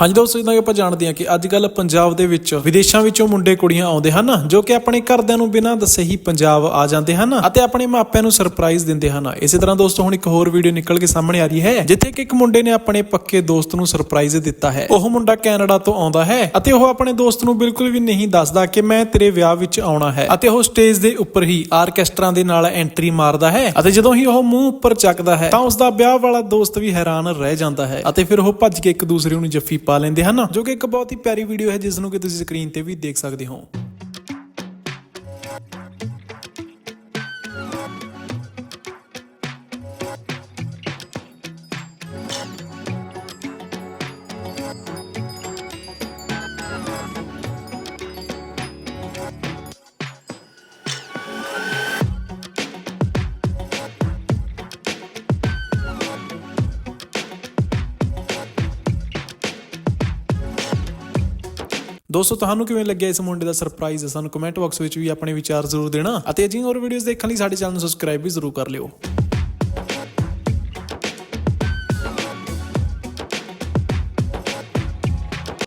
ਹਾਂਜੀ ਦੋਸਤੋ, ਜਿੱਦਾਂ ਕਿ ਆਪਾਂ ਜਾਣਦੇ ਹਾਂ ਕਿ ਅੱਜ ਕੱਲ ਪੰਜਾਬ ਦੇ ਵਿੱਚ ਵਿਦੇਸ਼ਾਂ ਵਿੱਚੋਂ ਮੁੰਡੇ ਕੁੜੀਆਂ ਆਉਂਦੇ ਹਨ, ਜੋ ਕਿ ਆਪਣੇ ਘਰਦਿਆਂ ਨੂੰ ਬਿਨਾਂ ਦੱਸੇ ਹੀ ਪੰਜਾਬ ਆ ਜਾਂਦੇ ਹਨ ਅਤੇ ਆਪਣੇ ਮਾਪਿਆਂ ਨੂੰ ਸਰਪ੍ਰਾਈਜ਼ ਦਿੰਦੇ ਹਨ। ਇਸੇ ਤਰ੍ਹਾਂ ਦੋਸਤੋ, ਹੁਣ ਇੱਕ ਹੋਰ ਵੀਡੀਓ ਨਿਕਲ ਕੇ ਸਾਹਮਣੇ ਆ ਰਹੀ ਹੈ, ਜਿੱਥੇ ਕਿ ਇੱਕ ਮੁੰਡੇ ਨੇ ਆਪਣੇ ਪੱਕੇ ਦੋਸਤ ਨੂੰ ਸਰਪ੍ਰਾਈਜ਼ ਦਿੱਤਾ ਹੈ। ਉਹ ਮੁੰਡਾ ਕੈਨੇਡਾ ਤੋਂ ਆਉਂਦਾ ਹੈ ਅਤੇ ਉਹ ਆਪਣੇ ਦੋਸਤ ਨੂੰ ਬਿਲਕੁਲ ਵੀ ਨਹੀਂ ਦੱਸਦਾ ਕਿ ਮੈਂ ਤੇਰੇ ਵਿਆਹ ਵਿੱਚ ਆਉਣਾ ਹੈ ਅਤੇ ਉਹ ਸਟੇਜ ਦੇ ਉੱਪਰ ਹੀ ਆਰਕੈਸਟਰਾ ਦੇ ਨਾਲ ਐਂਟਰੀ ਮਾਰਦਾ ਹੈ ਅਤੇ ਜਦੋਂ ਹੀ ਉਹ ਮੂੰਹ ਉੱਪਰ ਚੱਕਦਾ ਹੈ ਤਾਂ ਉਸ ਦਾ ਵਿਆਹ ਵਾਲਾ ਦੋਸਤ ਵੀ ਹੈਰਾਨ ਰਹਿ ਜਾਂਦਾ ਹੈ ਅਤੇ ਫਿਰ ਉਹ ਭੱਜ ਕੇ ਇੱਕ ਦੂਸਰੇ ਨੂੰ ਜੱਫੀ ਪਾ ਲੈਂਦੇ ਹਨ, ਜੋ ਕਿ ਇੱਕ ਬਹੁਤ ਹੀ ਪਿਆਰੀ ਵੀਡੀਓ ਹੈ ਜਿਸ ਨੂੰ ਕਿ ਤੁਸੀਂ ਸਕਰੀਨ ਤੇ ਵੀ ਦੇਖ ਸਕਦੇ ਹੋ। ਦੋਸਤੋ, ਤੁਹਾਨੂੰ ਕਿਵੇਂ ਲੱਗਿਆ ਇਸ ਮੁੰਡੇ ਦਾ ਸਰਪ੍ਰਾਈਜ਼ ਸਾਨੂੰ ਕਮੈਂਟ ਬਾਕਸ ਵਿੱਚ ਵੀ ਆਪਣੇ ਵਿਚਾਰ ਜ਼ਰੂਰ ਦੇਣਾ ਅਤੇ ਅਜਿਹੀਆਂ ਹੋਰ ਵੀਡੀਓਜ਼ ਦੇਖਣ ਲਈ ਸਾਡੇ ਚੈਨਲ ਨੂੰ ਸਬਸਕ੍ਰਾਈਬ ਵੀ ਜ਼ਰੂਰ ਕਰ ਲਿਓ।